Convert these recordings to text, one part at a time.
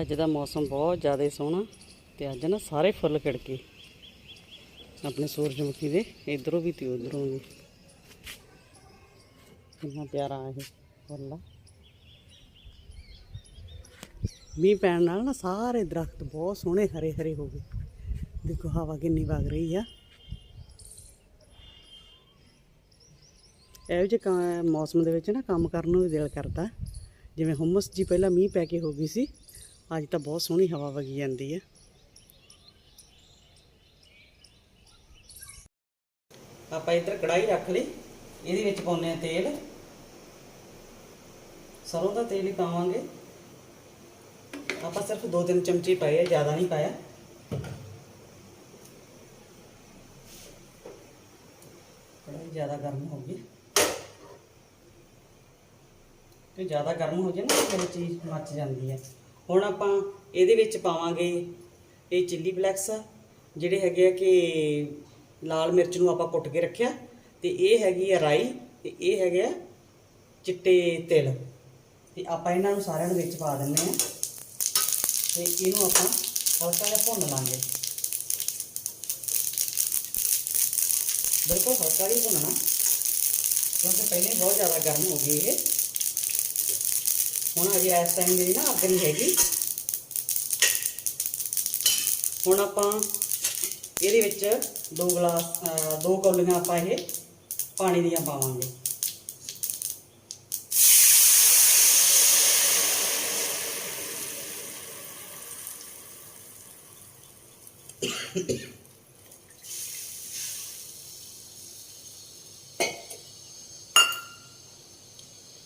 ਅੱਜ ਦਾ ਮੌਸਮ ਬਹੁਤ ਜ਼ਿਆਦਾ ਸੋਹਣਾ ਤੇ ਅੱਜ ਨਾ ਸਾਰੇ ਫੁੱਲ ਖਿੜਕੇ। ਆਪਣੇ ਸੂਰਜਮੁਖੀ ਦੇ, ਇਧਰੋਂ ਵੀ ਤੇ ਉਧਰੋਂ ਵੀ। ਕਿੰਨਾ ਪਿਆਰਾ ਇਹ ਫੁੱਲ ਆ। ਮੀਂਹ ਪੈਣ ਨਾਲ ਨਾ ਸਾਰੇ ਦਰਖਤ ਬਹੁਤ ਸੋਹਣੇ ਹਰੇ ਹਰੇ ਹੋ ਗਏ। ਦੇਖੋ ਹਵਾ ਕਿੰਨੀ ਵਗ ਰਹੀ ਆ। ਇਹੋ ਜਿਹੇ ਕਾ- ਮੌਸਮ ਦੇ ਵਿੱਚ ਨਾ ਕੰਮ ਕਰਨ ਨੂੰ ਵੀ ਦਿਲ ਕਰਦਾ। ਜਿਵੇਂ ਹੁਮਸ ਜੀ ਪਹਿਲਾਂ ਮੀਂਹ ਪੈ ਕੇ ਹੋ ਗਈ ਸੀ। ਅੱਜ ਤਾਂ ਬਹੁਤ ਸੋਹਣੀ ਹਵਾ ਵਗੀ ਜਾਂਦੀ ਹੈ। ਆਪਾਂ ਇੱਧਰ ਕੜਾਈ ਰੱਖ ਲਈ, ਇਹਦੇ ਵਿੱਚ ਪਾਉਂਦੇ ਆ ਤੇਲ। ਸਰੋਂ ਦਾ ਤੇਲ ਹੀ ਪਾਵਾਂਗੇ। ਆਪਾਂ ਸਿਰਫ 2-3 ਚਮਚੇ ਪਾਏ ਆ, ਜ਼ਿਆਦਾ ਨਹੀਂ ਪਾਇਆ। ਕੜਾਈ ਜ਼ਿਆਦਾ ਗਰਮ ਹੋ ਗਈ। ਤੇ ਜ਼ਿਆਦਾ ਗਰਮ ਹੋ ਜਾਏ ਨਾ, ਫਿਰ ਚੀਜ਼ ਮੱਚ ਜਾਂਦੀ ਹੈ। ਹੁਣ ਆਪਾਂ ਇਹਦੇ ਵਿੱਚ ਪਾਵਾਂਗੇ ਇਹ ਚਿੱਲੀ ਫਲੈਕਸ ਜਿਹੜੇ ਹੈਗੇ ਆ ਕਿ ਲਾਲ ਮਿਰਚ ਨੂੰ ਆਪਾਂ ਕੁੱਟ ਕੇ ਰੱਖਿਆ, ਤੇ ਇਹ ਹੈਗੀ ਆ ਰਾਈ, ਤੇ ਇਹ ਹੈਗੇ ਆ ਚਿੱਟੇ ਤਿਲ। ਤੇ ਆਪਾਂ ਇਹਨਾਂ ਨੂੰ ਸਾਰਿਆਂ ਨੂੰ ਵਿੱਚ ਪਾ ਦਿੰਨੇ ਆ ਤੇ ਇਹਨੂੰ ਆਪਾਂ ਹਲਕਾ ਜਿਹਾ ਭੁੰਨ ਲਾਂਗੇ। ਬਿਲਕੁਲ ਹਲਕਾ ਹੀ ਭੁੰਨਣਾ, ਕਿਉਂਕਿ ਪਹਿਲੇ ਬਹੁਤ ਜ਼ਿਆਦਾ ਗਰਮ ਹੋ ਗਈ ਇਹ। ਹੁਣ ਅਜੇ ਇਸ ਟਾਈਮ ਮੇਰੀ ਨਾ ਅੱਗ ਨਹੀਂ ਹੈਗੀ। ਹੁਣ ਆਪਾਂ ਇਹਦੇ ਵਿੱਚ ਦੋ ਗਲਾਸ ਦੋ ਕੌਲੀਆਂ ਆਪਾਂ ਇਹ ਪਾਣੀ ਦੀਆਂ ਪਾਵਾਂਗੇ।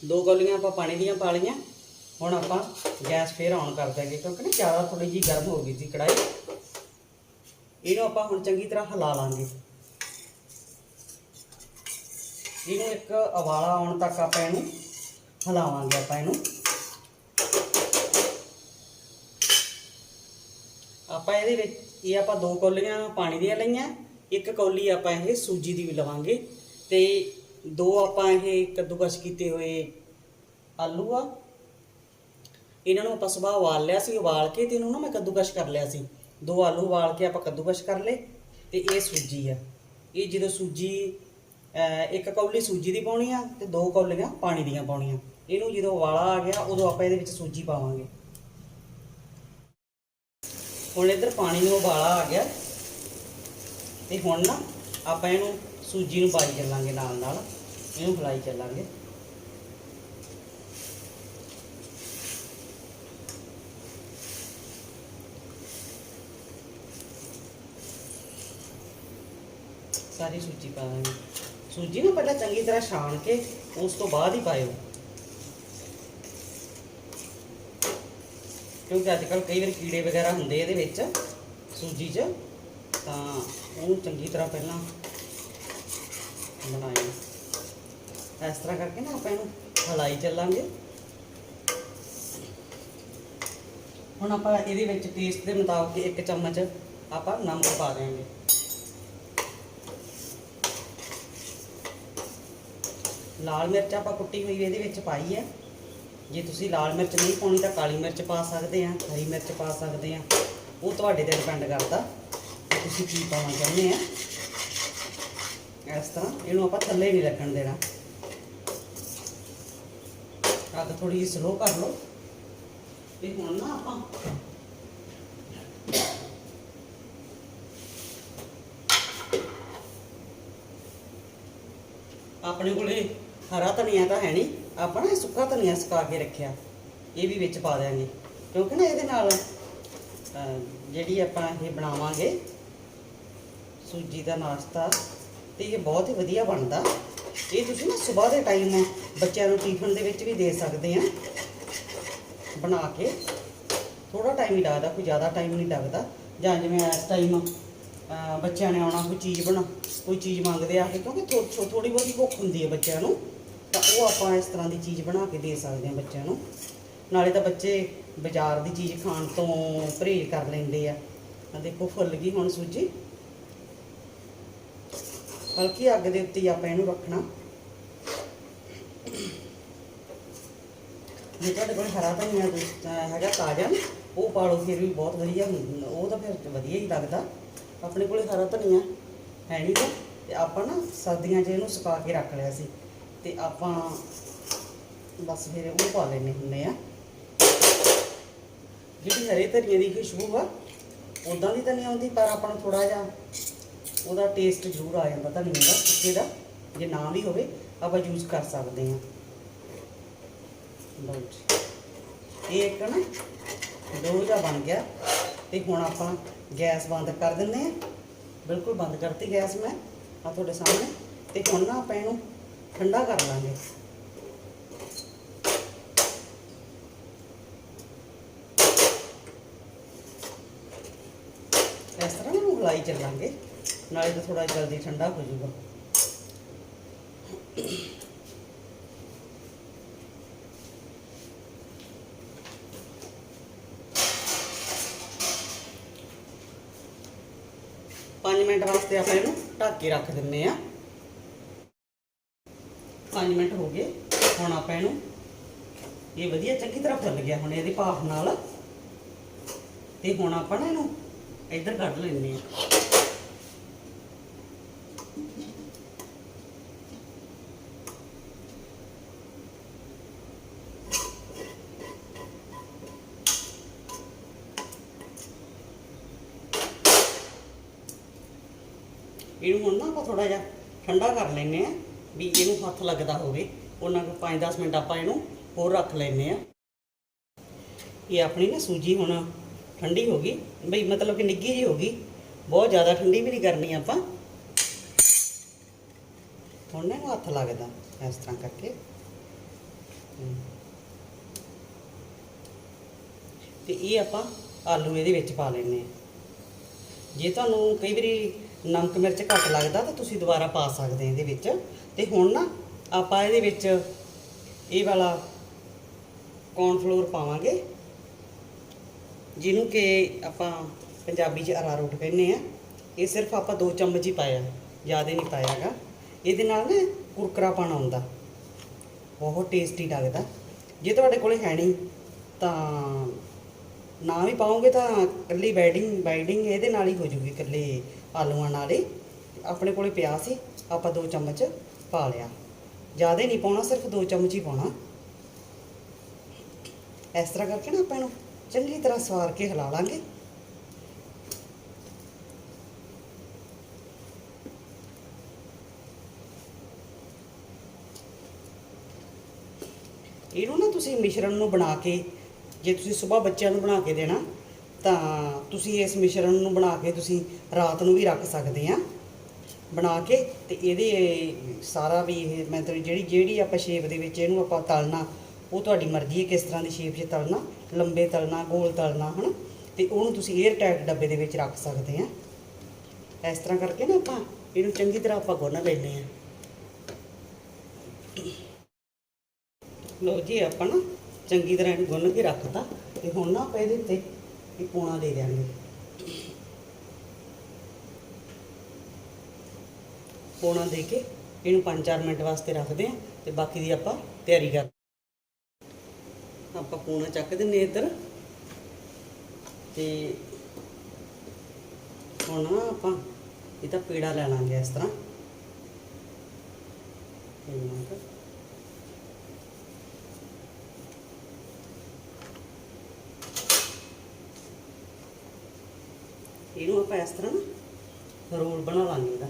ਦੋ ਕੌਲੀਆਂ ਆਪਾਂ ਪਾਣੀ ਦੀਆਂ ਪਾ ਲਈਆਂ। ਹੁਣ ਆਪਾਂ ਗੈਸ ਫੇਰ ਆਨ ਕਰ ਦਾਂਗੇ ਕਿਉਂਕਿ ਨਾ ਜ਼ਿਆਦਾ ਥੋੜੀ ਜੀ ਗਰਮ ਹੋ ਗਈ ਸੀ ਕੜਾਈ ਇਹਨੂੰ ਆਪਾਂ ਹੁਣ ਚੰਗੀ ਤਰ੍ਹਾਂ ਹਿਲਾ ਲਾਂਗੇ। ਇਹਨੂੰ ਇੱਕ ਉਬਾਲਾ ਆਉਣ ਤੱਕ ਆਪਾਂ ਇਹਨੂੰ ਹਿਲਾਵਾਂਗੇ ਆਪਾਂ ਇਹਨੂੰ। ਆਪਾਂ ਇਹਦੇ ਵਿੱਚ, ਇਹ ਆਪਾਂ ਦੋ ਕੌਲੀਆਂ ਪਾਣੀ ਦੀਆਂ ਲਈਆਂ, ਇੱਕ ਕੌਲੀ ਆਪਾਂ ਇਹ ਸੂਜੀ ਦੀ ਵੀ ਲਵਾਂਗੇ ਤੇ ਦੋ ਆਪਾਂ ਇਹ ਕੱਦੂਕਸ ਕੀਤੇ ਹੋਏ ਆਲੂ ਆ ਇਹਨਾਂ ਨੂੰ ਆਪਾਂ ਸਵੇਰ ਉਬਾਲ ਲਿਆ ਸੀ, ਉਬਾਲ ਕੇ ਤੇ ਇਹਨੂੰ ਨਾ ਮੈਂ ਕੱਦੂਕਸ ਕਰ ਲਿਆ ਸੀ। ਦੋ ਆਲੂ ਉਬਾਲ ਕੇ ਆਪਾਂ ਕੱਦੂਕਸ ਕਰ ਲਏ ਤੇ ਇਹ ਸੂਜੀ ਆ। ਇਹ ਜਦੋਂ ਸੂਜੀ ਇੱਕ ਕੌਲੀ ਸੂਜੀ ਦੀ ਪਾਉਣੀ ਆ ਤੇ ਦੋ ਕੌਲੀਆਂ ਪਾਣੀ ਦੀਆਂ ਪਾਉਣੀਆਂ। ਇਹਨੂੰ ਜਦੋਂ ਉਬਾਲਾ ਆ ਗਿਆ, ਉਦੋਂ ਆਪਾਂ ਇਹਦੇ ਵਿੱਚ ਸੂਜੀ ਪਾਵਾਂਗੇ। ਹੁਣ ਇੱਧਰ ਪਾਣੀ ਨੂੰ ਉਬਾਲਾ ਆ ਗਿਆ ਤੇ ਹੁਣ ਨਾ ਆਪਾਂ ਇਹਨੂੰ ਸੂਜੀ ਨੂੰ ਪਾਈ ਚੱਲਾਂਗੇ ਨਾਲ ਨਾਲ ਇਹਨੂੰ ਫਲਾਈ ਚੱਲਾਂਗੇ। ਸਾਰੀ ਸੂਜੀ ਪਾ ਦਾਂਗੇ। ਸੂਜੀ ਨੂੰ ਪਹਿਲਾਂ ਚੰਗੀ ਤਰ੍ਹਾਂ ਛਾਣ ਕੇ ਉਸ ਤੋਂ ਬਾਅਦ ਹੀ ਪਾਇਓ। ਕਿਉਂਕਿ ਅੱਜ ਕੱਲ ਕਈ ਵਾਰ ਕੀੜੇ ਵਗੈਰਾ ਹੁੰਦੇ ਇਹਦੇ ਵਿੱਚ ਸੂਜੀ 'ਚ, ਤਾਂ ਉਹਨੂੰ ਚੰਗੀ ਤਰ੍ਹਾਂ ਪਹਿਲਾਂ ਬਣਾਏ ਇਸ ਤਰ੍ਹਾਂ ਕਰਕੇ ਨਾ ਆਪਾਂ ਇਹਨੂੰ ਹਲਾਈ ਚੱਲਾਂਗੇ। ਹੁਣ ਆਪਾਂ ਇਹਦੇ ਵਿੱਚ ਟੇਸਟ ਦੇ ਮੁਤਾਬਕ ਇੱਕ ਚਮਚ ਆਪਾਂ ਨਮਕ ਪਾ ਦੇਵਾਂਗੇ ਲਾਲ ਮਿਰਚ ਆਪਾਂ ਕੁੱਟੀ ਹੋਈ ਇਹਦੇ ਵਿੱਚ ਪਾਈ ਹੈ। ਜੇ ਤੁਸੀਂ ਲਾਲ ਮਿਰਚ ਨਹੀਂ ਪਾਉਣੀ ਤਾਂ ਕਾਲੀ ਮਿਰਚ ਪਾ ਸਕਦੇ ਆ ਹਰੀ ਮਿਰਚ ਪਾ ਸਕਦੇ ਆ ਉਹ ਤੁਹਾਡੇ ਤੇ ਡਿਪੈਂਡ ਕਰਦਾ ਕਿ ਤੁਸੀਂ ਕੀ ਪਾਉਣਾ ਚਾਹੁੰਦੇ ਆ ਇਸ ਤਰ੍ਹਾਂ ਇਹਨੂੰ ਆਪਾਂ ਥੱਲੇ ਨਹੀਂ ਰੱਖਣ ਦੇਣਾ। ਅੱਗ ਥੋੜੀ ਜਿਹੀ ਸਲੋ ਕਰ ਲਓ। ਤੇ ਹੁਣ ਨਾ ਆਪਾਂ ਆਪਣੇ ਕੋਲੇ ਹਰਾ ਧਨੀਆ ਤਾਂ ਹੈ ਨਹੀਂ, ਆਪਾਂ ਨਾ ਸੁੱਕਾ ਧਨੀਆ ਸੁਕਾ ਕੇ ਰੱਖਿਆ। ਇਹ ਵੀ ਵਿੱਚ ਪਾ ਦਿਆਂਗੇ। ਕਿਉਂਕਿ ਨਾ ਇਹਦੇ ਨਾਲ ਜਿਹੜੀ ਆਪਾਂ ਇਹ ਬਣਾਵਾਂਗੇ, ਸੂਜੀ ਦਾ ਨਾਸ਼ਤਾ, ਤੇ ਇਹ ਬਹੁਤ ਹੀ ਵਧੀਆ ਬਣਦਾ। ਇਹ ਤੁਸੀਂ ਨਾ ਸਵੇਰ ਦੇ ਟਾਈਮ ਬੱਚਿਆਂ ਨੂੰ ਟਿਫਨ ਦੇ ਵਿੱਚ ਵੀ ਦੇ ਸਕਦੇ ਆ। ਬਣਾ ਕੇ ਥੋੜਾ ਟਾਈਮ ਹੀ ਲੱਗਦਾ, ਕੋਈ ਜ਼ਿਆਦਾ ਟਾਈਮ ਨਹੀਂ ਲੱਗਦਾ। ਜਾਂ ਜਿਵੇਂ ਇਸ ਟਾਈਮ ਬੱਚਿਆਂ ਨੇ ਆਉਣਾ, ਕੋਈ ਚੀਜ਼ ਬਣਾ, ਕੋਈ ਚੀਜ਼ ਮੰਗਦੇ ਆ, ਕਿਉਂਕਿ ਥੋੜੀ ਬਹੁਤੀ ਭੁੱਖ ਹੁੰਦੀ ਹੈ ਬੱਚਿਆਂ ਨੂੰ। ਤਾਂ ਉਹ ਆਪਾਂ ਇਸ ਤਰ੍ਹਾਂ ਦੀ ਚੀਜ਼ ਬਣਾ ਕੇ ਦੇ ਸਕਦੇ ਹਾਂ ਬੱਚਿਆਂ ਨੂੰ। ਨਾਲੇ ਤਾਂ ਬੱਚੇ ਬਾਜ਼ਾਰ ਦੀ ਚੀਜ਼ ਖਾਣ ਤੋਂ ਪਰਹੇਜ਼ ਕਰ ਲੈਂਦੇ ਆ। ਆ ਦੇਖੋ ਫੁੱਲ ਗਈ ਹੁਣ ਸੂਜੀ। ਹਲਕੀ ਅੱਗ ਦੇ ਉੱਤੇ ਹੀ ਆਪਾਂ ਇਹਨੂੰ ਰੱਖਣਾ। ਜੇ ਤੁਹਾਡੇ ਕੋਲ ਹਰਾ ਧਨੀਆ ਹੈਗਾ ਤਾਜ਼ਾ ਨਾ, ਉਹ ਪਾ ਲਓ ਫਿਰ ਵੀ ਬਹੁਤ ਵਧੀਆ ਹੁੰਦਾ ਉਹ ਤਾਂ ਫਿਰ ਵਧੀਆ ਹੀ ਲੱਗਦਾ। ਆਪਣੇ ਕੋਲੇ ਹਰਾ ਧਨੀਆ ਹੈ ਨਹੀਂ ਗਾ ਤੇ ਆਪਾਂ ਨਾ ਸਰਦੀਆਂ 'ਚ ਇਹਨੂੰ ਸੁਕਾ ਕੇ ਰੱਖ ਲਿਆ ਸੀ। ਤੇ ਆਪਾਂ ਬਸ ਫਿਰ ਉਹ ਪਾ ਲੈਣੇ ਹੁੰਦੇ ਆ। ਜਿਹੜੀ ਹਰੇ ਧਨੀਏ ਦੀ ਖੁਸ਼ਬੂ ਆ ਉਦਾਂ ਦੀ ਤਾਂ ਨਹੀਂ ਆਉਂਦੀ, ਪਰ ਆਪਾਂ ਨੂੰ ਥੋੜਾ ਜਿਹਾ ਉਹਦਾ ਟੇਸਟ ਜ਼ਰੂਰ ਆ ਜਾਂਦਾ ਧਨੀਏ ਦਾ, ਸੁੱਕੇ ਦਾ। ਜੇ ਨਾ ਵੀ ਹੋਵੇ, ਆਪਾਂ ਯੂਜ਼ ਕਰ ਸਕਦੇ ਹਾਂ। ਲਓ ਜੀ। ਇਹ ਇੱਕ ਨਾ ਦੋ ਜਿਹਾ ਬਣ ਗਿਆ। ਤੇ ਹੁਣ ਆਪਾਂ ਗੈਸ ਬੰਦ ਕਰ ਦਿੰਦੇ ਆ ਬਿਲਕੁਲ ਬੰਦ ਕਰਤੀ ਗੈਸ ਮੈਂ ਆ ਤੁਹਾਡੇ ਸਾਹਮਣੇ। ਤੇ ਹੁਣ ਨਾ ਆਪਾਂ ਇਹਨੂੰ ਠੰਡਾ ਕਰ ਲਾਂਗੇ ਇਸ ਤਰ੍ਹਾਂ ਨੂੰ ਹਲਾਈ ਚੱਲਾਂਗੇ ਨਾਲੇ ਤਾਂ ਥੋੜਾ ਜਲਦੀ ਠੰਡਾ ਹੋ ਜਾਊਗਾ ਪੰਜ ਮਿੰਟ ਵਾਸਤੇ ਆਪਾਂ ਇਹਨੂੰ ਢੱਕ ਕੇ ਰੱਖ ਦਿੰਨੇ ਆ 5 ਮਿੰਟ ਹੋ ਗਏ। ਹੁਣ ਆਪਾਂ ਇਹਨੂੰ ਇਹ ਵਧੀਆ ਚੰਗੀ ਤਰ੍ਹਾਂ ਫੁੱਲ ਗਿਆ ਹੁਣ ਇਹਦੀ ਭਾਫ ਨਾਲ। ਤੇ ਹੁਣ ਆਪਾਂ ਨਾ ਇਹਨੂੰ ਇੱਧਰ ਕੱਢ ਲੈਂਦੇ ਆ ਇਹਨੂੰ ਹੁਣ ਨਾ ਆਪਾਂ ਥੋੜਾ ਜਿਹਾ ਠੰਡਾ ਕਰ ਲੈਨੇ ਆ ਵੀ ਇਹਨੂੰ ਹੱਥ ਲੱਗਦਾ ਹੋਵੇ, ਉਹਨਾਂ ਕੋ 5-10 ਮਿੰਟ ਆਪਾਂ ਇਹਨੂੰ ਹੋਰ ਰੱਖ ਲੈਨੇ ਆ ਇਹ ਆਪਣੀ ਨਾ ਸੂਜੀ ਹੁਣ ਠੰਡੀ ਹੋ ਗਈ। ਬਈ ਮਤਲਬ ਕਿ ਨਿੱਗੀ ਜੀ ਹੋ ਗਈ। ਬਹੁਤ ਜ਼ਿਆਦਾ ਠੰਡੀ ਵੀ ਨਹੀਂ ਕਰਨੀ ਆਪਾਂ। ਹੁਣ ਨਾ ਹੱਥ ਲੱਗਦਾ ਇਸ ਤਰ੍ਹਾਂ ਕਰਕੇ। ਹਮ। ਤੇ ਇਹ ਆਪਾਂ ਆਲੂ ਇਹਦੇ ਵਿੱਚ ਪਾ ਲੈਨੇ ਆ ਜੇ ਤੁਹਾਨੂੰ ਕਈ ਵਾਰੀ ਨਮਕ ਮਿਰਚ ਘੱਟ ਲੱਗਦਾ ਤਾਂ ਤੁਸੀਂ ਦੁਬਾਰਾ ਪਾ ਸਕਦੇ ਇਹਦੇ ਵਿੱਚ। ਤੇ ਹੁਣ ਨਾ ਆਪਾਂ ਇਹਦੇ ਵਿੱਚ ਇਹ ਵਾਲਾ ਕੌਰਨਫਲੋਰ ਪਾਵਾਂਗੇ, ਜਿਹਨੂੰ ਕਿ ਆਪਾਂ ਪੰਜਾਬੀ 'ਚ ਅਰਾਰੋਟ ਕਹਿੰਦੇ ਆ। ਇਹ ਸਿਰਫ ਆਪਾਂ ਦੋ ਚਮਚ ਹੀ ਪਾਇਆ, ਜ਼ਿਆਦਾ ਨਹੀਂ ਪਾਇਆਗਾ ਇਹਦੇ ਨਾਲ ਨਾ ਕੁਰਕਰਾਪਣ ਆਉਂਦਾ, ਬਹੁਤ ਟੇਸਟੀ ਲੱਗਦਾ। ਜੇ ਤੁਹਾਡੇ ਕੋਲੇ ਹੈ ਨਹੀਂ, ਤਾਂ ਨਾ ਵੀ ਪਾਉਂਗੇ ਤਾਂ ਇਕੱਲੀ ਬਾਈਡਿੰਗ ਬਾਈਡਿੰਗ ਇਹਦੇ ਨਾਲ ਹੀ ਹੋ ਜੂਗੀ ਇਕੱਲੇ ਆਲੂਆਂ ਨਾਲ ਹੀ। ਆਪਣੇ ਕੋਲੇ ਪਿਆ ਸੀ, ਆਪਾਂ ਦੋ ਚਮਚ ਪਾ ਲਿਆ। ਜ਼ਿਆਦਾ ਨਹੀਂ ਪਾਉਣਾ, ਸਿਰਫ ਦੋ ਚਮਚ ਹੀ ਪਾਉਣਾ। ਇਸ ਤਰ੍ਹਾਂ ਕਰਕੇ ਨਾ ਆਪਾਂ ਇਹਨੂੰ ਚੰਗੀ ਤਰ੍ਹਾਂ ਸਵਾਰ ਕੇ ਹਿਲਾ ਲਾਂਗੇ। ਇਹਨੂੰ ਨਾ ਤੁਸੀਂ ਮਿਸ਼ਰਣ ਨੂੰ ਬਣਾ ਕੇ, ਜੇ ਤੁਸੀਂ ਸਵੇਰ ਬੱਚਿਆਂ ਨੂੰ ਬਣਾ ਕੇ ਦੇਣਾ, ਤਾਂ ਤੁਸੀਂ ਇਸ ਮਿਸ਼ਰਣ ਨੂੰ ਬਣਾ ਕੇ ਤੁਸੀਂ ਰਾਤ ਨੂੰ ਵੀ ਰੱਖ ਸਕਦੇ ਆ। ਬਣਾ ਕੇ ਤੇ ਇਹਦੇ ਸਾਰਾ ਵੀ ਇਹ ਮਤਲਬ ਜਿਹੜੀ ਜਿਹੜੀ ਆਪਾਂ ਸ਼ੇਪ ਦੇ ਵਿੱਚ ਇਹਨੂੰ ਆਪਾਂ ਤਲਣਾ, ਉਹ ਤੁਹਾਡੀ ਮਰਜ਼ੀ ਹੈ ਕਿਸ ਤਰ੍ਹਾਂ ਦੀ ਸ਼ੇਪ 'ਚ ਤਲਣਾ, ਲੰਬੇ ਤਲਣਾ, ਗੋਲ ਤਲਣਾ, ਹਨਾ? ਤੇ ਉਹਨੂੰ ਤੁਸੀਂ 에ਅਰ ਟਾਈਟ ਡੱਬੇ ਦੇ ਵਿੱਚ ਰੱਖ ਸਕਦੇ ਆ। ਇਸ ਤਰ੍ਹਾਂ ਕਰਕੇ ਨਾ ਆਪਾਂ ਇਹਨੂੰ ਚੰਗੀ ਤਰ੍ਹਾਂ ਆਪਾਂ ਗੁੰਨ ਲੈਂਦੇ ਆ। ਲੋ ਜੀ, ਆਪਾਂ ਨਾ ਚੰਗੀ ਤਰ੍ਹਾਂ ਇਹਨੂੰ ਗੁੰਨ ਕੇ ਰੱਖਤਾ। ਤੇ ਹੁਣ ਨਾ ਆਪਾਂ ਇਹਦੇ ਉੱਤੇ ਇਹ ਪੂਣਾ ਦੇ ਦਿਆਂਗੇ। ਪੂਣਾ ਦੇ ਕੇ ਇਹਨੂੰ 5-4 ਮਿੰਟ ਵਾਸਤੇ ਰੱਖਦੇ ਆ ਤੇ ਬਾਕੀ ਦੀ ਆਪਾਂ ਤਿਆਰੀ ਕਰ ਆਪਾਂ ਪੂਣਾ ਚੱਕ ਦਿੰਨੇ ਇੱਧਰ। ਤੇ ਹੁਣ ਨਾ ਆਪਾਂ ਇਹਦਾ ਪੀੜਾ ਲੈ ਲਾਂਗੇ ਇਸ ਤਰ੍ਹਾਂ। ਇੰਨਾ ਕੁ। ਇਹਨੂੰ ਆਪਾਂ ਇਸ ਤਰ੍ਹਾਂ ਨਾ ਰੋਲ ਬਣਾ ਲਾਂਗੇ ਇਹਦਾ।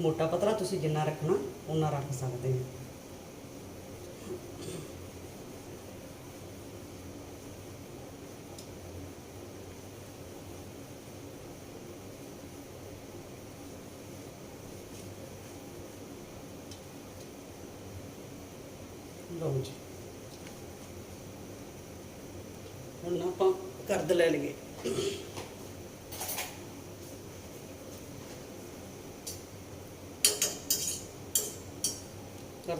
ਮੋਟਾ ਪਤਲਾ ਤੁਸੀਂ ਜਿੰਨਾ ਰੱਖਣਾ ਉਨਾ ਰੱਖ ਸਕਦੇ ਹੋ। ਲਓ ਜੀ। ਹੁਣ ਆਪਾਂ ਕਰਦ ਲੈ ਲਈਏ।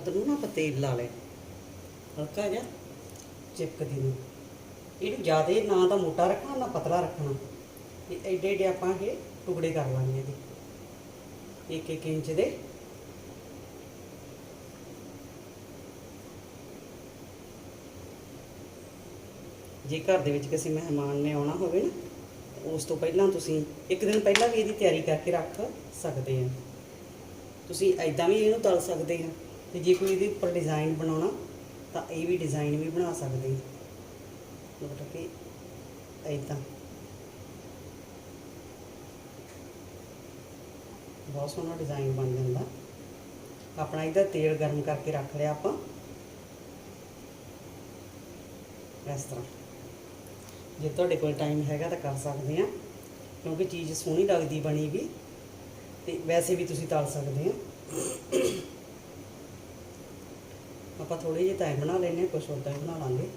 ਕਰਦ ਨੂੰ ਨਾ ਆਪਾਂ ਤੇਲ ਲਾ ਲੈ ਹਲਕਾ ਜਿਹਾ ਚਿਪਕਦੀ ਨੂੰ। ਇਹਨੂੰ ਜ਼ਿਆਦਾ ਨਾ ਤਾਂ ਮੋਟਾ ਰੱਖਣਾ, ਨਾ ਪਤਲਾ ਰੱਖਣਾ। ਤੇ ਐਡੇ ਐਡੇ ਆਪਾਂ ਇਹ ਟੁਕੜੇ ਕਰ ਲਾਂਗੇ ਇਹਦੇ। ਇੱਕ ਇੱਕ ਇੰਚ ਦੇ। ਜੇ ਘਰ ਦੇ ਵਿੱਚ ਕਿਸੇ ਮਹਿਮਾਨ ਨੇ ਆਉਣਾ ਹੋਵੇ ਨਾ, ਉਸ ਤੋਂ ਪਹਿਲਾਂ ਤੁਸੀਂ ਇੱਕ ਦਿਨ ਪਹਿਲਾਂ ਵੀ ਇਹਦੀ ਤਿਆਰੀ ਕਰਕੇ ਰੱਖ ਸਕਦੇ ਆ। ਤੁਸੀਂ ਐਦਾਂ ਵੀ ਇਹਨੂੰ ਤਲ ਸਕਦੇ ਆ। ਤੇ ਜੇ ਕੋਈ ਇਹਦੇ ਉੱਪਰ ਡਿਜ਼ਾਈਨ ਬਣਾਉਣਾ, ਤਾਂ ਇਹ ਵੀ ਡਿਜ਼ਾਈਨ ਵੀ ਬਣਾ ਸਕਦੇ ਮਤਲਬ ਕਿ ਐਦਾਂ ਬਹੁਤ ਸੋਹਣਾ ਡਿਜ਼ਾਈਨ ਬਣ ਜਾਂਦਾ। ਆਪਣਾ ਇਹਦਾ ਤੇਲ ਗਰਮ ਕਰਕੇ ਰੱਖ ਲਿਆ ਆਪਾਂ। ਇਸ ਤਰ੍ਹਾਂ। ਜੇ ਤੁਹਾਡੇ ਕੋਲ ਟਾਈਮ ਹੈਗਾ ਤਾਂ ਕਰ ਸਕਦੇ ਆ। ਕਿਉਂਕਿ ਚੀਜ਼ ਸੋਹਣੀ ਲੱਗਦੀ ਬਣੀ ਵੀ, ਤੇ ਵੈਸੇ ਵੀ ਤੁਸੀਂ ਤਲ ਸਕਦੇ ਆ। ਆਪਾਂ ਥੋੜੇ ਜਿਹੇ ਤਾਂ ਐਂ ਬਣਾ ਲੈਨੇ ਕੁਛ ਕੁਝ ਉਦਾਂ ਹੀ ਬਣਾ ਲਾਂਗੇ।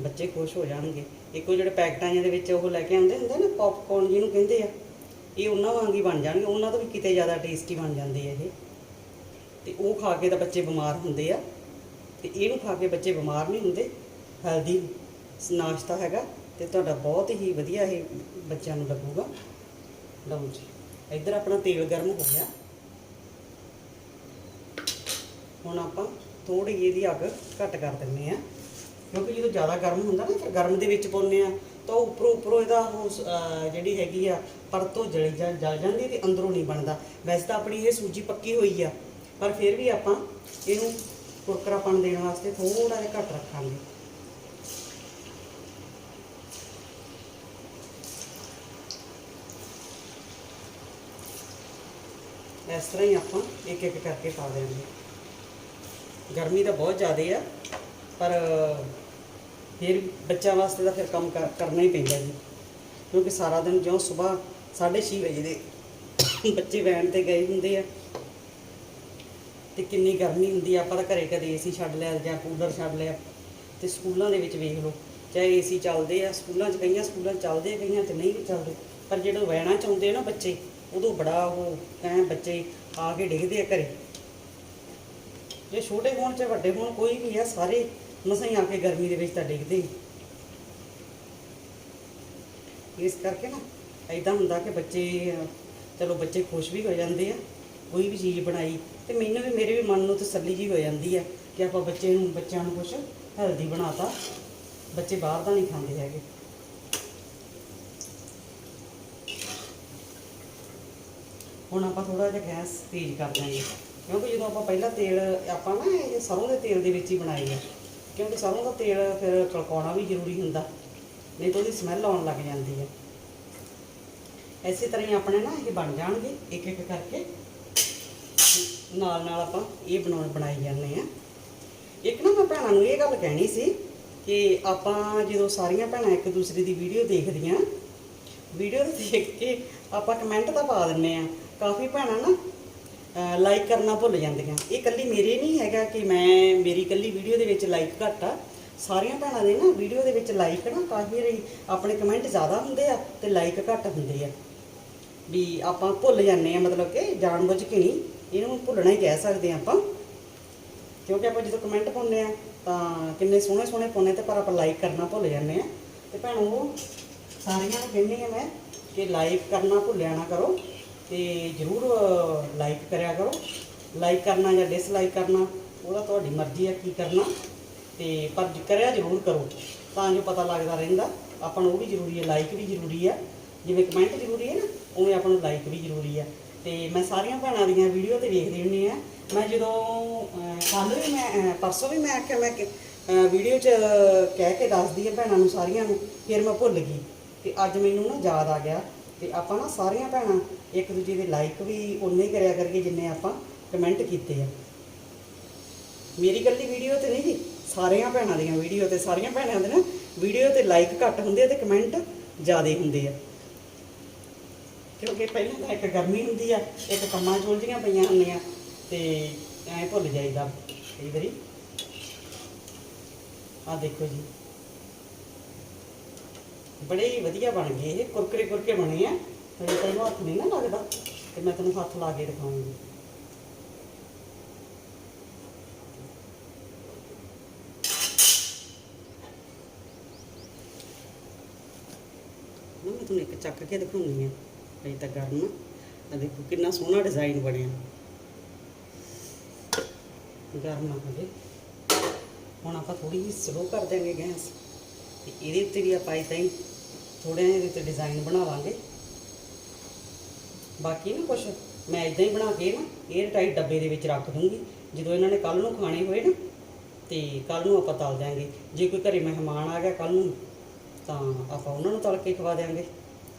ਬੱਚੇ ਖੁਸ਼ ਹੋ ਜਾਣਗੇ। ਇੱਕੋ ਜਿਹੜੇ ਪੈਕਟਾਂ ਜਿਹੇ ਦੇ ਵਿੱਚ ਉਹ ਲੈ ਕੇ ਆਉਂਦੇ ਹੁੰਦੇ ਨਾ ਪੌਪਕੌਰਨ ਜਿਹਨੂੰ ਕਹਿੰਦੇ ਆ। ਇਹ ਉਹਨਾਂ ਵਾਂਗ ਹੀ ਬਣ ਜਾਣਗੇ, ਉਹਨਾਂ ਤੋਂ ਵੀ ਕਿਤੇ ਜ਼ਿਆਦਾ ਟੇਸਟੀ ਬਣ ਜਾਂਦੇ ਆ ਇਹ। ਤੇ ਉਹ ਖਾ ਕੇ ਤਾਂ ਬੱਚੇ ਬਿਮਾਰ ਹੁੰਦੇ ਆ। ਤੇ ਇਹਨੂੰ ਖਾ ਕੇ ਬੱਚੇ ਬਿਮਾਰ ਨਹੀਂ ਹੁੰਦੇ। ਹੈਲਦੀ ਨਾਸ਼ਤਾ ਹੈਗਾ ਤੇ ਤੁਹਾਡਾ ਬਹੁਤ ਹੀ ਵਧੀਆ ਇਹ ਬੱਚਿਆਂ ਨੂੰ ਲੱਗੂਗਾ। ਲਓ ਜੀ, ਇੱਧਰ ਆਪਣਾ ਤੇਲ ਗਰਮ ਹੋ ਗਿਆ। ਹੁਣ ਆਪਾਂ ਥੋੜੀ ਜਿਹੀ ਇਹਦੀ ਅੱਗ ਘੱਟ ਕਰ ਦਿੰਨੇ ਆ ਕਿਉਂਕਿ ਜਦੋਂ ਜ਼ਿਆਦਾ ਗਰਮ ਹੁੰਦਾ ਨਾ, ਫਿਰ ਗਰਮ ਦੇ ਵਿੱਚ ਪਾਉਂਦੇ ਆ ਤਾਂ ਉਹ ਉੱਪਰੋਂ ਉੱਪਰੋਂ ਇਹਦਾ ਉਹ ਜਿਹੜੀ ਹੈਗੀ ਆ, ਪਰਤੋਂ ਜਲ ਜਾ- ਜਲ ਜਾਂਦੀ ਹੈ ਤੇ ਅੰਦਰੋਂ ਨਹੀਂ ਬਣਦਾ। ਵੈਸੇ ਤਾਂ ਆਪਣੀ ਇਹ ਸੂਜੀ ਪੱਕੀ ਹੋਈ ਆ, ਪਰ ਫਿਰ ਵੀ ਆਪਾਂ ਇਹਨੂੰ ਕੁਰਕਰਾਪਣ ਦੇਣ ਵਾਸਤੇ ਥੋੜਾ ਜਿਹਾ ਘੱਟ ਰੱਖਾਂਗੇ। ਇਸ ਤਰ੍ਹਾਂ ਹੀ ਆਪਾਂ ਇੱਕ ਇੱਕ ਕਰਕੇ ਪਾ ਦੇਵਾਂਗੇ ਗਰਮੀ ਤਾਂ ਬਹੁਤ ਜ਼ਿਆਦਾ ਆ, ਪਰ ਫਿਰ ਬੱਚਿਆਂ ਵਾਸਤੇ ਤਾਂ ਫਿਰ ਕੰਮ ਕਰ- ਕਰਨਾ ਹੀ ਪੈਂਦਾ ਜੀ। ਕਿਉਂਕਿ ਸਾਰਾ ਦਿਨ ਜਿਉਂ ਸਵੇਰ 6:30 ਵਜੇ ਦੇ ਬੱਚੇ ਵੈਨ ਤੇ ਗਏ ਹੁੰਦੇ ਆ, ਤੇ ਕਿੰਨੀ ਗਰਮੀ ਹੁੰਦੀ ਆ, ਆਪਾਂ ਤਾਂ ਘਰੇ ਕਦੇ ਏਸੀ ਛੱਡ ਲਿਆ ਜਾਂ ਕੂਲਰ ਛੱਡ ਲਿਆ, ਤੇ ਸਕੂਲਾਂ ਦੇ ਵਿੱਚ ਵੇਖ ਲਓ, ਚਾਹੇ ਏਸੀ ਚੱਲਦੇ ਆ, ਸਕੂਲਾਂ 'ਚ ਕਈਆਂ ਸਕੂਲਾਂ 'ਚ ਚੱਲਦੇ ਆ, ਕਈਆਂ 'ਚ ਨਹੀਂ ਵੀ ਚੱਲਦੇ, ਪਰ ਜਿਹੜੇ ਵੈਨਾਂ 'ਚ ਆਉਂਦੇ ਆ ਨਾ ਬੱਚੇ, ਉਦੋਂ ਬੜਾ ਉਹ ਕਹਿ ਬੱਚੇ ਆ ਕੇ ਡਿੱਗਦੇ ਆ ਘਰੇ। ਜੇ ਛੋਟੇ ਫੋਨ ਚਾਹੇ ਵੱਡੇ ਫੋਨ ਕੋਈ ਵੀ ਹੈ, ਸਾਰੇ ਮਸਾਂ ਹੀ ਆ ਕੇ ਗਰਮੀ ਦੇ ਵਿੱਚ ਤਾਂ ਡਿੱਗਦੇ ਹੀ। ਇਸ ਕਰਕੇ ਨਾ ਐਦਾਂ ਹੁੰਦਾ ਕਿ ਬੱਚੇ, ਚਲੋ ਬੱਚੇ ਖੁਸ਼ ਵੀ ਹੋ ਜਾਂਦੇ ਆ, ਕੋਈ ਵੀ ਚੀਜ਼ ਬਣਾਈ, ਤੇ ਮੈਨੂੰ ਵੀ, ਮੇਰੇ ਵੀ ਮਨ ਨੂੰ ਤਸੱਲੀ ਜੀ ਹੋ ਜਾਂਦੀ ਆ ਕਿ ਆਪਾਂ ਬੱਚੇ ਨੂੰ, ਬੱਚਿਆਂ ਨੂੰ ਕੁਝ ਹੈਲਦੀ ਬਣਾਤਾ। ਬੱਚੇ ਬਾਹਰ ਦਾ ਨਹੀਂ ਖਾਂਦੇ ਹੈਗੇ। ਹੁਣ ਆਪਾਂ ਥੋੜਾ ਜਿਹਾ ਗੈਸ ਤੇਜ਼ ਕਰ ਦਾਂਗੇ ਕਿਉਂਕਿ ਜਦੋਂ ਆਪਾਂ ਪਹਿਲਾਂ ਤੇਲ, ਆਪਾਂ ਨਾ ਇਹ ਸਰੋਂ ਦੇ ਤੇਲ ਦੇ ਵਿੱਚ ਹੀ ਬਣਾਏ ਆ ਕਿਉਂਕਿ ਸਰੋਂ ਦਾ ਤੇਲ ਫਿਰ ਕਲਕਾਉਣਾ ਵੀ ਜ਼ਰੂਰੀ ਹੁੰਦਾ, ਨਹੀਂ ਤਾਂ ਉਹਦੀ ਸਮੈਲ ਆਉਣ ਲੱਗ ਜਾਂਦੀ ਹੈ। ਐਸੇ ਤਰ੍ਹਾਂ ਹੀ ਆਪਣੇ ਨਾ ਇਹ ਬਣ ਜਾਣਗੇ ਇੱਕ ਇੱਕ ਕਰਕੇ। ਨਾਲ ਨਾਲ ਆਪਾਂ ਇਹ ਬਣਾਉਣ ਬਣਾਈ ਜਾਂਦੇ ਆ ਇੱਕ ਨਾ ਮੈਂ ਭੈਣਾਂ ਨੂੰ ਇਹ ਗੱਲ ਕਹਿਣੀ ਸੀ ਕਿ ਆਪਾਂ ਜਦੋਂ ਸਾਰੀਆਂ ਭੈਣਾਂ ਇੱਕ ਦੂਸਰੇ ਦੀ ਵੀਡੀਓ ਦੇਖਦੀਆਂ ਵੀਡੀਓ ਦੇਖ ਕੇ ਆਪਾਂ ਕਮੈਂਟ ਤਾਂ ਪਾ ਦਿੰਨੇ ਆ ਕਾਫੀ ਭੈਣਾਂ ਨਾ ਲਾਈਕ ਕਰਨਾ ਭੁੱਲ ਜਾਂਦੀਆਂ। ਇਹ ਕੱਲੀ ਮੇਰੇ ਨਹੀਂ ਹੈਗਾ ਕਿ ਮੈਂ, ਮੇਰੀ ਕੱਲੀ ਵੀਡੀਓ ਦੇ ਵਿੱਚ ਲਾਈਕ ਘੱਟ ਆ। ਸਾਰੀਆਂ ਭੈਣਾਂ ਦੇ ਨਾ ਵੀਡੀਓ ਦੇ ਵਿੱਚ ਲਾਈਕ ਨਾ ਕਾਫੀ ਰਹੀ ਆਪਣੇ ਕਮੈਂਟ ਜ਼ਿਆਦਾ ਹੁੰਦੇ ਆ ਤੇ ਲਾਈਕ ਘੱਟ ਹੁੰਦੇ ਆ। ਵੀ ਆਪਾਂ ਭੁੱਲ ਜਾਂਦੇ ਆ, ਮਤਲਬ ਕਿ ਜਾਣਬੁੱਝ ਕੇ ਨਹੀਂ, ਇਹਨੂੰ ਭੁੱਲਣਾ ਹੀ ਕਹਿ ਸਕਦੇ ਆ ਆਪਾਂ। ਕਿਉਂਕਿ ਆਪਾਂ ਜਦੋਂ ਕਮੈਂਟ ਪਾਉਂਦੇ ਆ, ਤਾਂ ਕਿੰਨੇ ਸੋਹਣੇ ਸੋਹਣੇ ਪਾਉਂਦੇ ਤੇ ਪਰ ਆਪਾਂ ਲਾਈਕ ਕਰਨਾ ਭੁੱਲ ਜਾਂਦੇ ਆ। ਤੇ ਭੈਣੋ, ਸਾਰੀਆਂ ਨੂੰ ਕਹਿੰਦੀ ਆ ਮੈਂ ਕਿ ਲਾਈਕ ਕਰਨਾ ਭੁੱਲਿਆ ਨਾ ਕਰੋ। ਤੇ ਜਰੂਰ ਲਾਈਕ ਕਰਿਆ ਕਰੋ। ਲਾਈਕ ਕਰਨਾ ਜਾਂ ਡਿਸਲਾਈਕ ਕਰਨਾ, ਉਹਦਾ ਤੁਹਾਡੀ ਮਰਜ਼ੀ ਹੈ ਕੀ ਕਰਨਾ। ਤੇ ਪਰ ਜ- ਕਰਿਆ ਜਰੂਰ ਕਰੋ। ਤਾਂ ਜੋ ਪਤਾ ਲੱਗਦਾ ਰਹਿੰਦਾ, ਆਪਾਂ ਨੂੰ ਉਹ ਵੀ ਜ਼ਰੂਰੀ ਹੈ ਲਾਈਕ ਵੀ ਜ਼ਰੂਰੀ ਹੈ। ਜਿਵੇਂ ਕਮੈਂਟ ਜ਼ਰੂਰੀ ਹੈ ਨਾ, ਉਵੇਂ ਆਪਾਂ ਨੂੰ ਲਾਈਕ ਵੀ ਜ਼ਰੂਰੀ ਹੈ। ਤੇ ਮੈਂ ਸਾਰੀਆਂ ਭੈਣਾਂ ਦੀਆਂ ਵੀਡੀਓ ਤੇ ਵੇਖਦੀ ਹੁੰਦੀ ਆ ਮੈਂ ਜਦੋਂ ਕੱਲ ਵੀ ਮੈਂ ਪਰਸੋਂ ਵੀ ਮੈਂ ਆਖਿਆ, ਮੈਂ ਵੀਡੀਓ 'ਚ ਕਹਿ ਕੇ ਦੱਸਦੀ ਆ ਭੈਣਾਂ ਨੂੰ ਸਾਰੀਆਂ ਨੂੰ, ਫਿਰ ਮੈਂ ਭੁੱਲ ਗਈ। ਤੇ ਅੱਜ ਮੈਨੂੰ ਨਾ ਯਾਦ ਆ ਗਿਆ। ਤੇ ਆਪਾਂ ਨਾ ਸਾਰੀਆਂ ਭੈਣਾਂ ਇੱਕ ਦੂਜੇ ਦੇ ਲਾਈਕ ਵੀ ਉਨੇ ਹੀ ਕਰਿਆ ਕਰਕੇ ਜਿੰਨੇ ਆਪਾਂ ਕਮੈਂਟ ਕੀਤੇ ਆ। ਮੇਰੀ ਇਕੱਲੀ ਵੀਡੀਓ ਤੇ ਨਹੀਂ ਜੀ, ਸਾਰੀਆਂ ਭੈਣਾਂ ਦੀਆਂ ਵੀਡੀਓ ਤੇ, ਸਾਰੀਆਂ ਭੈਣਾਂ ਦੇ ਨਾ ਵੀਡੀਓ ਤੇ ਲਾਈਕ ਘੱਟ ਹੁੰਦੇ ਆ ਤੇ ਕਮੈਂਟ ਜ਼ਿਆਦੇ ਹੁੰਦੇ ਆ। ਕਿਉਂਕਿ ਪਹਿਲਾਂ ਤਾਂ ਇੱਕ ਗਰਮੀ ਹੁੰਦੀ ਆ, ਇੱਕ ਕੰਮਾਂ 'ਚ ਪਈਆਂ ਹੁੰਦੀਆਂ ਤੇ ਐਂ ਭੁੱਲ ਜਾਈਦਾ ਕਈ ਵਾਰੀ। ਆ ਦੇਖੋ ਜੀ। ਬੜੇ ਹੀ ਵਧੀਆ ਬਣ ਗਏ ਇਹ, ਕੁਰਕਰੇ ਕੁਰਕੇ ਬਣੇ ਆ। ਤੇ ਤੈਨੂੰ ਹੱਥ ਨਹੀਂ ਨਾ ਲੱਗਦਾ, ਤੇ ਮੈਂ ਤੈਨੂੰ ਹੱਥ ਲਾ ਕੇ ਦਿਖਾਉਂਗੀ। ਨਾ, ਮੈਂ ਤੁਹਾਨੂੰ ਇੱਕ ਚੱਕ ਕੇ ਦਿਖਾਉਣੀ ਆ, ਅਜੇ ਤਾਂ ਗਰਮ ਆ ਦੇਖੋ, ਕਿੰਨਾ ਸੋਹਣਾ ਡਿਜ਼ਾਈਨ ਬਣਿਆ। ਗਰਮ ਆ ਹਜੇ। ਹੁਣ ਆਪਾਂ ਥੋੜੀ ਜਿਹੀ ਸਲੋ ਕਰ ਦਿਆਂਗੇ ਗੈਸ। ਤੇ ਇਹਦੇ ਉੱਤੇ ਵੀ ਆਪਾਂ ਇਦਾਂ ਹੀ ਥੋੜੇ ਜਿਹਾ ਇਹਦੇ ਉੱਤੇ ਡਿਜ਼ਾਈਨ ਬਣਾਵਾਂਗੇ। ਬਾਕੀ ਨਾ ਕੁਛ, ਮੈਂ ਇਦਾਂ ਹੀ ਬਣਾ ਕੇ ਨਾ 에ਅਰ ਟਾਈਟ ਡੱਬੇ ਦੇ ਵਿੱਚ ਰੱਖ ਦੂੰਗੀ। ਜਦੋਂ ਇਹਨਾਂ ਨੇ ਕੱਲ ਨੂੰ ਖਾਣੇ ਹੋਏ ਨਾ, ਤੇ ਕੱਲ ਨੂੰ ਆਪਾਂ ਤਲ ਦਿਆਂਗੇ। ਜੇ ਕੋਈ ਘਰੇ ਮਹਿਮਾਨ ਆ ਗਿਆ ਕੱਲ ਨੂੰ, ਤਾਂ ਆਪਾਂ ਉਹਨਾਂ ਨੂੰ ਤਲ ਕੇ ਖਵਾ ਦਿਆਂਗੇ।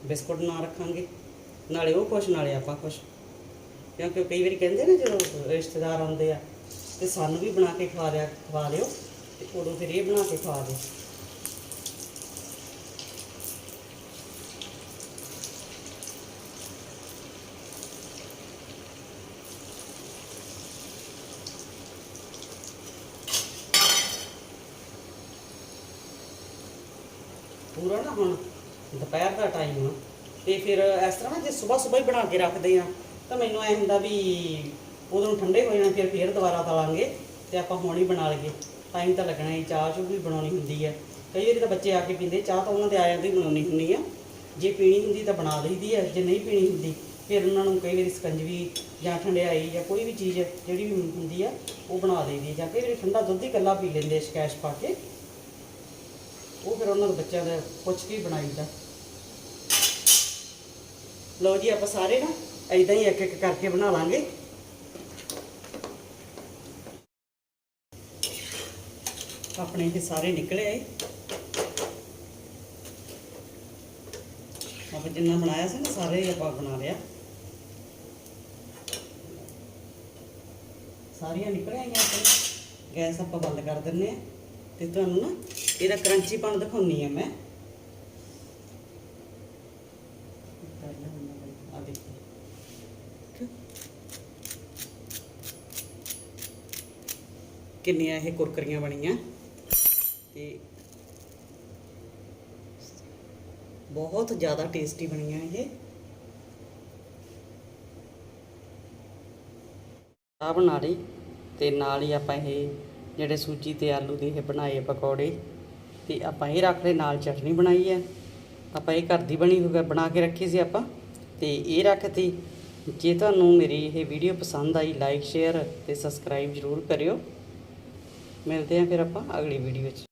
ਬਿਸਕੁਟ ਨਾ ਰੱਖਾਂਗੇ। ਨਾਲੇ ਉਹ ਖੁਸ਼, ਨਾਲੇ ਆਪਾਂ ਖੁਸ਼। ਕਿਉਂਕਿ ਕਈ ਵਾਰੀ ਕਹਿੰਦੇ ਨੇ ਜਦੋਂ ਰਿਸ਼ਤੇਦਾਰ ਆਉਂਦੇ ਆ, ਤੇ ਸਾਨੂੰ ਵੀ ਬਣਾ ਕੇ ਖਵਾ ਦਿਆ, ਖਵਾ ਲਿਓ ਤੇ ਉਦੋਂ ਫਿਰ ਇਹ ਬਣਾ ਕੇ ਖਵਾ ਦਿਓ ਪੂਰਾ ਨਾ ਹੁਣ ਦੁਪਹਿਰ ਦਾ ਟਾਈਮ ਆ ਤੇ ਫਿਰ ਇਸ ਤਰ੍ਹਾਂ ਨਾ ਜੇ ਸਵੇਰ ਸਵੇਰ ਹੀ ਬਣਾ ਕੇ ਰੱਖਦੇ ਆ, ਤਾਂ ਮੈਨੂੰ ਐ ਹੁੰਦਾ ਵੀ ਉਦੋਂ ਠੰਡੇ ਹੋ ਜਾਣਾ, ਫਿਰ ਫੇਰ ਦੁਬਾਰਾ ਤਲਾਂਗੇ ਤੇ ਆਪਾਂ ਹੁਣ ਹੀ ਬਣਾ ਲਈਏ। ਟਾਈਮ ਤਾਂ ਲੱਗਣਾ ਹੀ, ਚਾਹ ਚੂ ਵੀ ਬਣਾਉਣੀ ਹੁੰਦੀ ਹੈ ਕਈ ਵਾਰੀ ਤਾਂ ਬੱਚੇ ਆ ਕੇ ਪੀਂਦੇ, ਚਾਹ ਤਾਂ ਉਹਨਾਂ ਦੇ ਆ ਜਾਂਦੀ ਬਣਾਉਣੀ ਹੁੰਦੀ ਆ। ਜੇ ਪੀਣੀ ਹੁੰਦੀ ਤਾਂ ਬਣਾ ਲਈਦੀ ਹੈ ਜੇ ਨਹੀਂ ਪੀਣੀ ਹੁੰਦੀ, ਫਿਰ ਉਹਨਾਂ ਨੂੰ ਕਈ ਵਾਰੀ ਸਕੰਜਵੀ ਜਾਂ ਠੰਡਿਆਈ ਜਾਂ ਕੋਈ ਵੀ ਚੀਜ਼ ਜਿਹੜੀ ਵੀ ਹੁੰਦੀ ਆ, ਉਹ ਬਣਾ ਦੇਈਦੀ ਆ। ਜਾਂ ਕਈ ਵਾਰੀ ਠੰਡਾ ਦੁੱਧ ਹੀ ਇਕੱਲਾ ਪੀ ਲੈਂਦੇ ਸਕੈਸ਼ ਪਾ ਕੇ। ਉਹ ਫਿਰ ਉਹਨਾਂ ਨੂੰ ਬੱਚਿਆਂ ਦਾ ਪੁੱਛ ਕੇ ਬਣਾਈਦਾ ਲਓ ਜੀ, ਆਪਾਂ ਸਾਰੇ ਨਾ ਐਦਾਂ ਹੀ ਇੱਕ ਇੱਕ ਕਰਕੇ ਬਣਾ ਲਾਂਗੇ। ਆਪਣੇ ਇਹ ਸਾਰੇ ਨਿਕਲੇ ਆਏ। ਆਪਾਂ ਜਿੰਨਾ ਬਣਾਇਆ ਸੀ ਨਾ, ਸਾਰੇ ਹੀ ਆਪਾਂ ਬਣਾ ਲਿਆ। ਸਾਰੀਆਂ ਨਿਕਲ ਆਈਆਂ ਆਪਣੇ। ਗੈਸ ਆਪਾਂ ਬੰਦ ਕਰ ਦਿੰਨੇ ਆ ਤੇ ਤੁਹਾਨੂੰ ਨਾ ਇਹਦਾ ਕਰੰਚੀਪਣ ਦਿਖਾਉਣੀ ਆ ਮੈਂ। ਕਿੰਨੀਆਂ ਇਹ ਕੁਰਕਰੀਆਂ ਬਣੀਆਂ। ਤੇ ਬਹੁਤ ਜ਼ਿਆਦਾ ਟੇਸਟੀ ਬਣੀਆਂ ਇਹ। ਆ ਬਣਾ ਲਈ ਤੇ ਨਾਲ ਹੀ ਆਪਾਂ ਇਹ ਜਿਹੜੇ ਸੂਜੀ ਤੇ ਆਲੂ ਦੇ ਇਹ ਬਣਾਏ ਪਕੌੜੇ। ਤੇ ਆਪਾਂ ਇਹ ਰੱਖ ਲਏ ਨਾਲ ਚਟਨੀ ਬਣਾਈ ਹੈ। ਆਪਾਂ ਇਹ ਘਰ ਦੀ ਬਣੀ ਹੋਈ ਬਣਾ ਕੇ ਰੱਖੀ ਸੀ ਆਪਾਂ। ਤੇ ਇਹ ਰੱਖਤੀ ਜੇ ਤੁਹਾਨੂੰ ਮੇਰੀ ਇਹ ਵੀਡੀਓ ਪਸੰਦ ਆਈ ਲਾਈਕ ਸ਼ੇਅਰ ਤੇ ਸਬਸਕ੍ਰਾਈਬ ਜ਼ਰੂਰ ਕਰਿਓ। ਮਿਲਦੇ ਹਾਂ ਫਿਰ ਆਪਾਂ ਅਗਲੀ ਵੀਡੀਓ 'ਚ।